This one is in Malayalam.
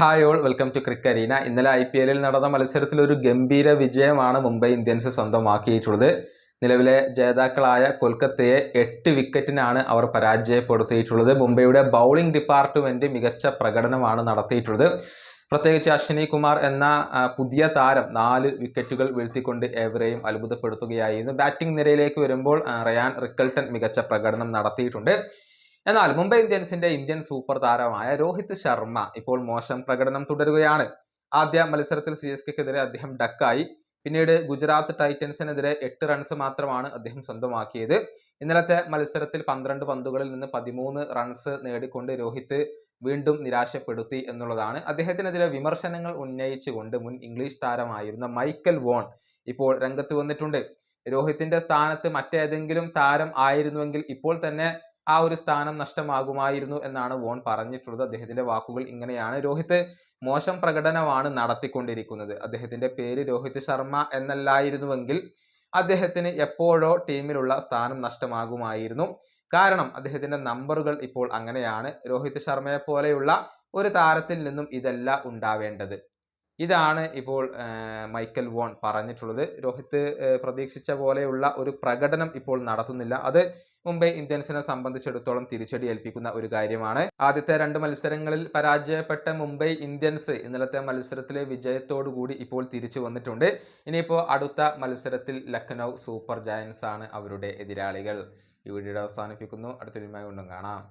Hi all welcome to crick arena. ഇന്നലെ ഐ പി എല്ലിൽ നടന്ന മത്സരത്തിൽ ഒരു ഗംഭീര വിജയമാണ് മുംബൈ ഇന്ത്യൻസ് സ്വന്തമാക്കിയിട്ടുള്ളത്. നിലവിലെ ജേതാക്കളായ കൊൽക്കത്തയെ എട്ട് വിക്കറ്റിനാണ് അവർ പരാജയപ്പെടുത്തിയിട്ടുള്ളത്. മുംബൈയുടെ ബൗളിംഗ് ഡിപ്പാർട്ട്മെന്റ് മികച്ച പ്രകടനമാണ് നടത്തിയിട്ടുള്ളത്. പ്രത്യേകിച്ച് അശ്വിനി കുമാർ എന്ന പുതിയ താരം നാല് വിക്കറ്റുകൾ വീഴ്ത്തിക്കൊണ്ട് ഏവരെയും അത്ഭുതപ്പെടുത്തുകയായിരുന്നു. ബാറ്റിംഗ് നിരയിലേക്ക് വരുമ്പോൾ റയാൻ റിക്കൾട്ടൺ മികച്ച പ്രകടനം നടത്തിയിട്ടുണ്ട്. എന്നാൽ മുംബൈ ഇന്ത്യൻസിന്റെ ഇന്ത്യൻ സൂപ്പർ താരമായ രോഹിത് ശർമ്മ ഇപ്പോൾ മോശം പ്രകടനം തുടരുകയാണ്. ആദ്യ മത്സരത്തിൽ സി എസ് കെക്കെതിരെ അദ്ദേഹം ഡക്കായി. പിന്നീട് ഗുജറാത്ത് ടൈറ്റൻസിനെതിരെ എട്ട് റൺസ് മാത്രമാണ് അദ്ദേഹം സ്വന്തമാക്കിയത്. ഇന്നലത്തെ മത്സരത്തിൽ പന്ത്രണ്ട് പന്തുകളിൽ നിന്ന് പതിമൂന്ന് റൺസ് നേടിക്കൊണ്ട് രോഹിത് വീണ്ടും നിരാശപ്പെടുത്തി എന്നുള്ളതാണ്. അദ്ദേഹത്തിനെതിരെ വിമർശനങ്ങൾ ഉന്നയിച്ചുകൊണ്ട് മുൻ ഇംഗ്ലീഷ് താരമായിരുന്ന മൈക്കൽ വോൺ ഇപ്പോൾ രംഗത്ത് വന്നിട്ടുണ്ട്. രോഹിത്തിന്റെ സ്ഥാനത്ത് മറ്റേതെങ്കിലും താരം ആയിരുന്നുവെങ്കിൽ ഇപ്പോൾ തന്നെ ആ ഒരു സ്ഥാനം നഷ്ടമാകുമായിരുന്നു എന്നാണ് വോൺ പറഞ്ഞിട്ടുള്ളത്. അദ്ദേഹത്തിന്റെ വാക്കുകൾ ഇങ്ങനെയാണ്. രോഹിത് മോശം പ്രകടനമാണ് നടത്തിക്കൊണ്ടിരിക്കുന്നത്. അദ്ദേഹത്തിന്റെ പേര് രോഹിത് ശർമ്മ എന്നല്ലായിരുന്നുവെങ്കിൽ അദ്ദേഹത്തിന് എപ്പോഴോ ടീമിലുള്ള സ്ഥാനം നഷ്ടമാകുമായിരുന്നു. കാരണം അദ്ദേഹത്തിന്റെ നമ്പറുകൾ ഇപ്പോൾ അങ്ങനെയാണ്. രോഹിത് ശർമ്മയെ പോലെയുള്ള ഒരു താരത്തിൽ നിന്നും ഇതല്ല ഉണ്ടാവേണ്ടത്. ഇതാണ് ഇപ്പോൾ മൈക്കൽ വോൺ പറഞ്ഞിട്ടുള്ളത്. രോഹിത് പ്രതീക്ഷിച്ച പോലെയുള്ള ഒരു പ്രകടനം ഇപ്പോൾ നടത്തുന്നില്ല. അത് മുംബൈ ഇന്ത്യൻസിനെ സംബന്ധിച്ചിടത്തോളം തിരിച്ചടി ഏൽപ്പിക്കുന്ന ഒരു കാര്യമാണ്. ആദ്യത്തെ രണ്ട് മത്സരങ്ങളിൽ പരാജയപ്പെട്ട മുംബൈ ഇന്ത്യൻസ് ഇന്നലത്തെ മത്സരത്തിലെ വിജയത്തോടു കൂടി ഇപ്പോൾ തിരിച്ചു വന്നിട്ടുണ്ട്. ഇനിയിപ്പോൾ അടുത്ത മത്സരത്തിൽ ലക്നൗ സൂപ്പർ ജയൻസ് ആണ് അവരുടെ എതിരാളികൾ. ഈ വീഡിയോ അവസാനിപ്പിക്കുന്നു. അടുത്ത വീഡിയോ കാണാം.